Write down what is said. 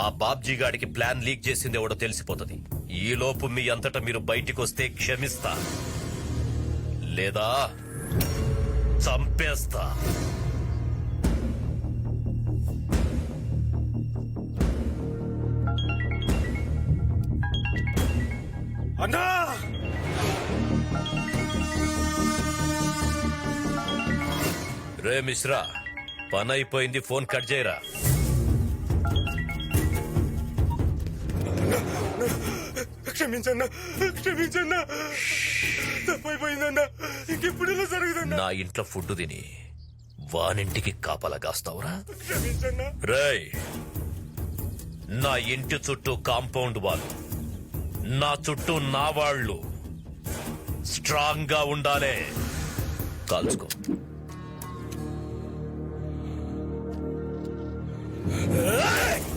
ఆ బాబ్జీ గాడికి plan leak చేసింది ఎవడో తెలిసిపోతుంది. ఈ లోపు మీ అంతటా మీరు బయటికి వస్తే క్షమిస్తా. లేదా చంపేస్తా. అన్నా! రే మిశ్రా పని అయిపోయింది ఫోన్ కట్ చేయరా? నా ఇంట్లో ఫుడ్ తిని వానింటికి కాపలా కాస్తావురా? నా ఇంటి చుట్టూ కాంపౌండ్ వాళ్ళు నా చుట్టూ నా వాళ్ళు స్ట్రాంగ్గా ఉండాలి. కాల్చుకో.